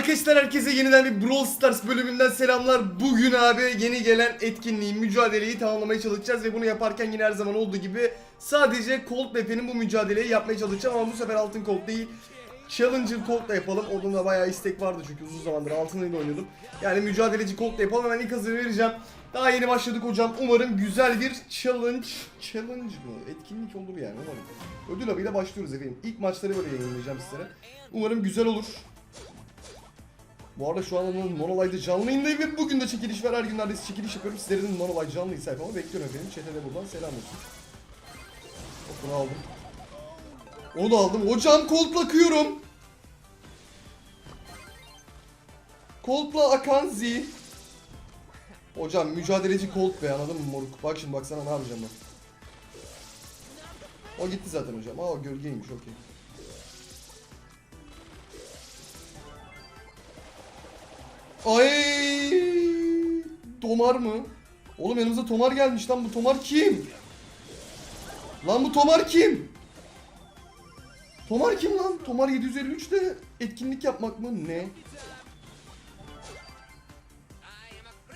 Arkadaşlar herkese yeniden bir Brawl Stars bölümünden selamlar. Bugün abi yeni gelen etkinliği, mücadeleyi tamamlamaya çalışacağız ve bunu yaparken yine her zaman olduğu gibi sadece Colt Map'inin bu mücadeleyi yapmaya çalışacağım ama bu sefer altın Colt değil. Challenger Colt'la yapalım. Onun da bayağı istek vardı çünkü uzun zamandır altınıyla oynuyordum. Yani mücadeleci Colt'la yapalım. Hemen ilk hazırı vereceğim. Daha yeni başladık hocam. Umarım güzel bir challenge. Challenge mı? Etkinlik olur yani umarım. Ödül avıyla başlıyoruz efendim. İlk maçları böyle yayınlayacağım sizlere. Umarım güzel olur. Bu arada şu an Monolive'da canlı yayındayım ve bugün de çekiliş var. Her gün neredeyse çekiliş yapıyorum. Sizlerin Monolive canlı sayfama bekliyorum efendim. Chat'e de buradan selam olsun. Bunu aldım. Onu aldım. Hocam Colt'la akıyorum. Colt'la akan Z. Hocam mücadeleci Colt be anladın mı moruk? Bak şimdi baksana ne yapacağım ben. O gitti zaten hocam. Aa o gölgeymiş okey. Ay! Tomar mı? Oğlum yanımıza Tomar gelmiş lan bu Tomar kim? Lan bu Tomar kim? Tomar kim lan? Tomar 753'te etkinlik yapmak mı? Ne?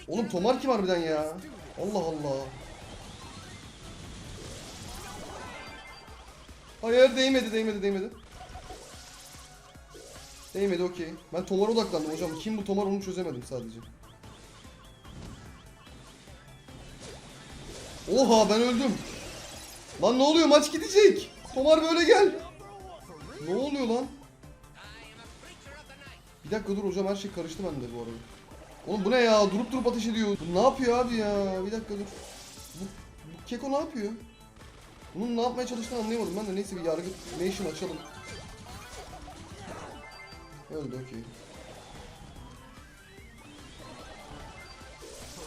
Oğlum Tomar kim harbiden ya? Allah Allah. Hayır değmedi değmedi değmedi. Değmedi okey. Ben Tomar'a odaklandım hocam. Kim bu Tomar onu çözemedim sadece. Oha ben öldüm. Lan ne oluyor maç gidecek. Tomar böyle gel. Ne oluyor lan? Bir dakika dur hocam her şey karıştı bende bu arada. Oğlum bu ne ya? Durup durup ateş ediyor. Bu ne yapıyor abi ya? Bir dakika dur. Bu, bu keko ne yapıyor? Bunun ne yapmaya çalıştığını anlayamadım ben de neyse bir yargı nation açalım. Öldü okey.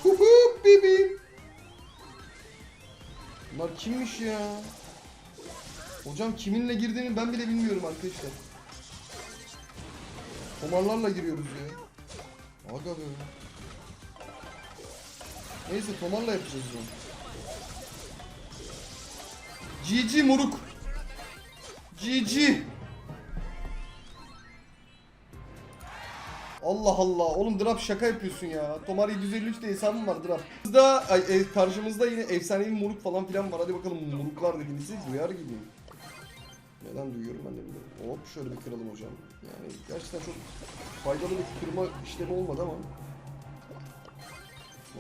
Huhu bebeğim. Bunlar kimmiş ya? Hocam kiminle girdiğini ben bile bilmiyorum arkadaşlar. Tomarlarla giriyoruz ya. Aga be. Neyse tomarla yapacağız onu. GG moruk. GG. Allah Allah. Oğlum Drap şaka yapıyorsun ya. Tomar 753'te hesabım var Drap. Bizde ay, e, karşımızda yine efsanevi moruk falan filan var. Hadi bakalım moruklar dediğinizi duyar gibiyim. Neden duyuyorum ben de bilmiyorum. Hop şöyle bir kıralım hocam. Yani gerçekten çok faydalı bir kırma işlemi olmadı ama.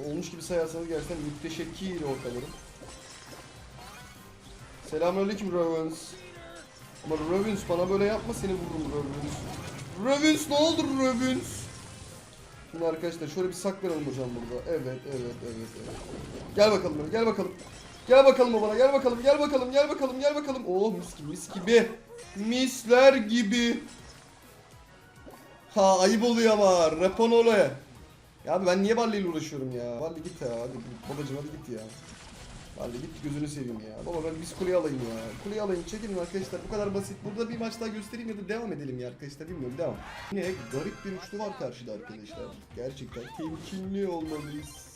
Olmuş gibi sayarsanız gerçekten müteşekkir ortalarım. Selamünaleyküm Ravens. Ama Ravens bana böyle yapma seni vururum Ravens. Ravens ne oldu Ravens? Şimdi arkadaşlar şöyle bir saklanalım hocam burada. Evet, evet, evet, evet. Gel bakalım gel bakalım. Gel bakalım bana, gel bakalım, gel bakalım, gel bakalım, gel bakalım. Oh mis gibi, mis gibi. Misler gibi. Ha ayıp oluyor ama. Raponole. Ya ben niye Barley ile uğraşıyorum ya? Barley git ya hadi babacım hadi git ya. Barley git gözünü seveyim ya. Baba ben biz kuleyi alayım ya. Kuleyi alayım çekilin arkadaşlar bu kadar basit. Burada bir maç daha göstereyim ya da devam edelim ya arkadaşlar bilmiyorum devam. Yine garip bir üçlü var karşıda arkadaşlar. Gerçekten temkinli olmalıyız.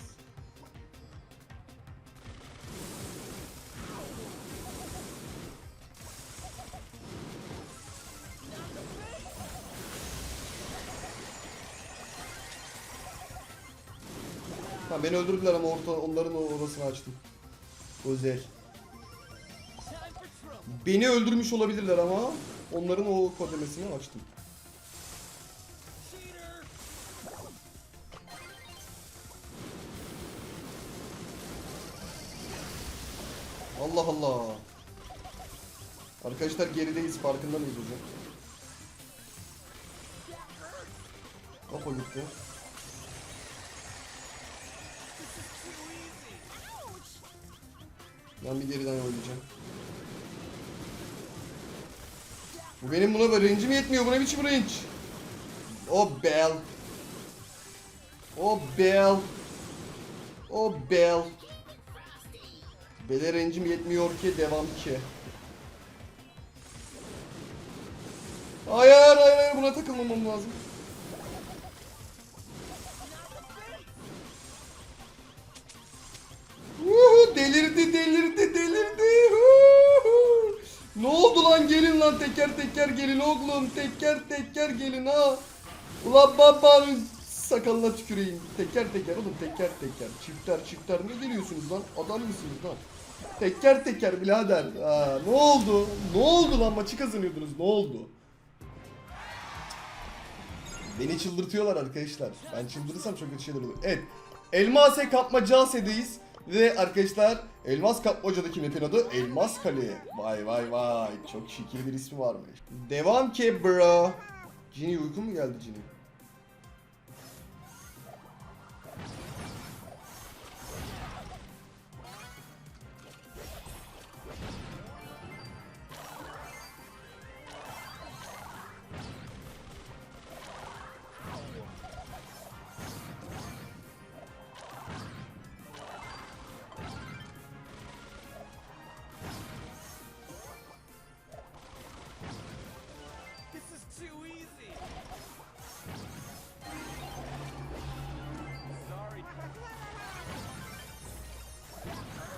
Ha beni öldürdüler ama orta, onların orasını açtım. Özel. Beni öldürmüş olabilirler ama onların o kodemesini açtım. Allah Allah. Arkadaşlar gerideyiz farkında mıyız hocam? Kafa gitti. Ben bir geriden oynayacağım. Bu benim buna böyle range'im yetmiyor. Bu ne biçim range? O bel. O bel. O bel. Bele range'im yetmiyor ki devam ki. Hayır hayır hayır buna takılmamam lazım. Uhu, delirdi delirdi delirdi. Uhu. Ne oldu lan gelin lan teker teker gelin oğlum teker teker gelin ha. Ulan babanın sakalına tüküreyim. Teker teker oğlum teker teker. Çifter çifter ne geliyorsunuz lan? Adam mısınız lan? Teker teker birader. Aa, ne oldu? Ne oldu lan maçı kazanıyordunuz ne oldu? Beni çıldırtıyorlar arkadaşlar. Ben çıldırırsam çok kötü şeyler olur. Evet. Elmase Kapmacase'deyiz. Ve arkadaşlar Elmas Kapmaca'daki map'in adı Elmas Kale. Vay vay vay. Çok şekil bir ismi varmış. Devam ki bro. Cini uyku mu geldi Cini?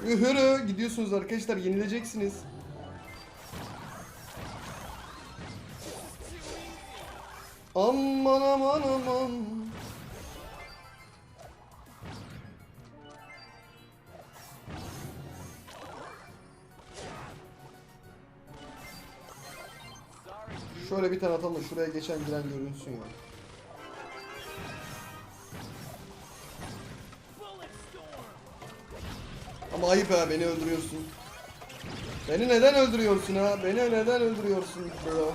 Ühürü gidiyorsunuz arkadaşlar yenileceksiniz. Aman aman aman. Şöyle bir tane atalım şuraya geçen giren görünsün ya. Bullet Ama ayıp ha beni öldürüyorsun. Beni neden öldürüyorsun ha? Beni neden öldürüyorsun bro?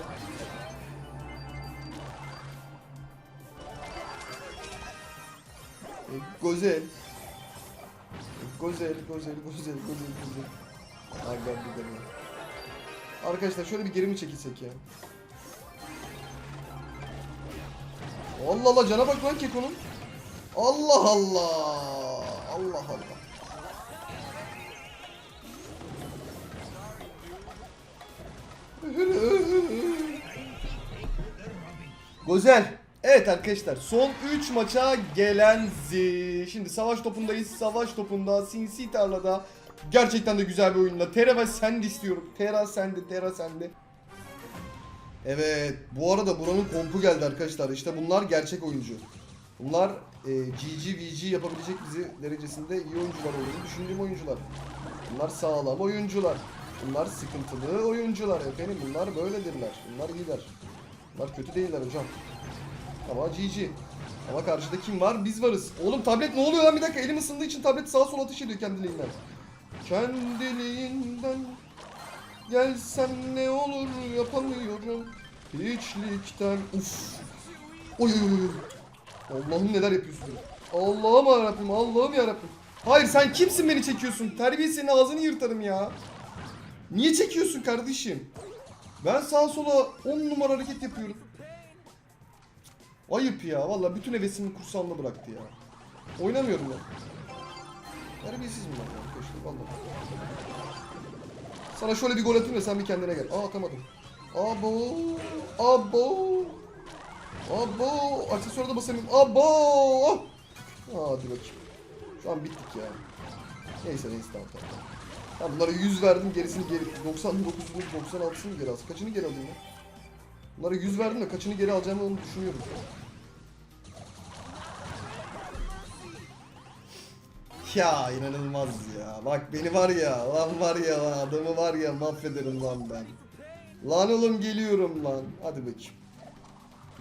E, Güzel. Güzel, güzel, güzel, güzel, güzel. Bir de bu. Arkadaşlar şöyle bir geri mi çekilsek ya? Allah Allah cana bak lan Keko'nun. Allah Allah. Allah Allah. Güzel. Evet arkadaşlar son 3 maça gelen zi. Şimdi savaş topundayız. Savaş topunda sinsi tarlada gerçekten de güzel bir oyunla. Tera ve istiyorum. Tera sende, Tera sende. Evet, bu arada buranın kompu geldi arkadaşlar. İşte bunlar gerçek oyuncu. Bunlar e, GG VG yapabilecek bizi derecesinde iyi oyuncular olduğunu düşündüğüm oyuncular. Bunlar sağlam oyuncular. Bunlar sıkıntılı oyuncular efendim. Bunlar böyledirler. Bunlar iyiler. Bunlar kötü değiller hocam. Ama GG. Ama karşıda kim var? Biz varız. Oğlum tablet ne oluyor lan bir dakika elim ısındığı için tablet sağa sola ateş ediyor kendiliğinden. Kendiliğinden gelsem ne olur yapamıyorum. Hiçlikten uf. Oy oy oy. Allah'ım neler yapıyorsun? Allah'ım yarabbim Allah'ım yarabbim. Hayır sen kimsin beni çekiyorsun? Terbiye senin ağzını yırtarım ya. Niye çekiyorsun kardeşim? Ben sağa sola 10 numara hareket yapıyorum. Ayıp ya. Vallahi bütün hevesimi kursağımda bıraktı ya. Oynamıyorum ya. Terbiyesiz mi lan arkadaşlar vallahi. Sana şöyle bir gol atayım da sen bir kendine gel. Aa atamadım. Abo. Abo. Abo. Aksesuara da basamıyorum. Abo. Hadi bakayım. Şu an bittik ya. Neyse neyse tamam tamam. Ha bunlara 100 verdim gerisini geri 99'unu 96'sını geri al. Kaçını geri alayım ya? Bunlara 100 verdim de kaçını geri alacağımı onu düşünüyorum. Ya inanılmaz ya. Bak beni var ya. Lan var ya lan adamı var ya mahvederim lan ben. Lan oğlum geliyorum lan. Hadi bakayım.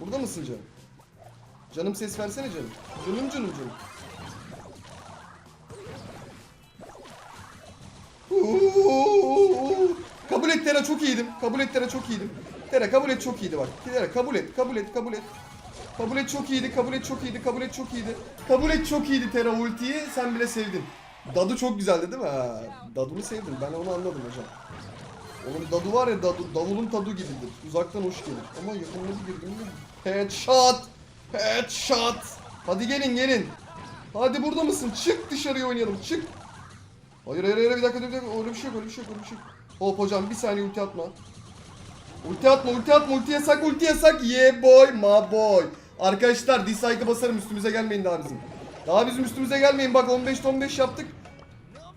Burada mısın canım? Canım ses versene canım. Canım canım canım. Kabul et Tera çok iyiydim. Kabul et Tera çok iyiydim. Tera kabul et çok iyiydi bak. Tera kabul et, kabul et, kabul et. Kabul et çok iyiydi, kabul et çok iyiydi, kabul et çok iyiydi. Kabul et çok iyiydi Tera ultiyi sen bile sevdin. Dadı çok güzeldi değil mi? Ha, Dadu'nu sevdim ben onu anladım hocam. Oğlum Dadu var ya Dadu, davulun tadı gibidir. Uzaktan hoş gelir. Ama yakınına bir girdim mi? Headshot! Headshot! Hadi gelin gelin. Hadi burada mısın? Çık dışarıya oynayalım çık. Hayır hayır hayır bir dakika bir dakika öyle bir şey yok öyle bir şey yok öyle bir şey yok. Hop hocam bir saniye ulti atma. Ulti atma ulti atma ulti yasak ulti yasak yeah boy ma boy. Arkadaşlar dislike'ı basarım üstümüze gelmeyin daha bizim. Daha bizim üstümüze gelmeyin bak 15 15 yaptık.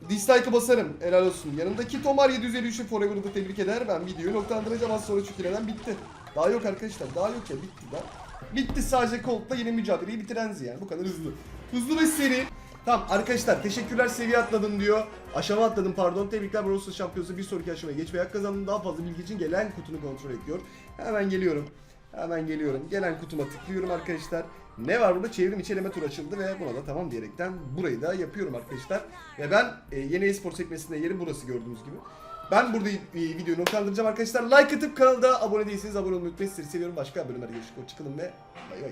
Dislike'ı basarım helal olsun. Yanımdaki Tomar 753'ü Forever'ı da tebrik eder. Ben videoyu noktalandıracağım az sonra çünkü neden bitti. Daha yok arkadaşlar daha yok ya bitti daha. Bitti sadece Colt'la yeni mücadeleyi bitiren yani bu kadar hızlı. Hızlı ve seri. Tamam arkadaşlar teşekkürler seviye atladın diyor. Aşama atladım pardon. Tebrikler Brawl şampiyonası bir sonraki aşamaya geçmeye hak kazandın. Daha fazla bilgi için gelen kutunu kontrol et diyor. Hemen geliyorum. Hemen geliyorum. Gelen kutuma tıklıyorum arkadaşlar. Ne var burada? Çevrim içi eleme tur açıldı ve buna da tamam diyerekten burayı da yapıyorum arkadaşlar. Ve ben e, yeni espor sekmesinde yerim burası gördüğünüz gibi. Ben burada e, videoyu noktalandıracağım arkadaşlar. Like atıp kanalda abone değilseniz abone olmayı unutmayın. Seviyorum. Başka bölümlerde görüşürüz. Hoşçakalın ve bay bay.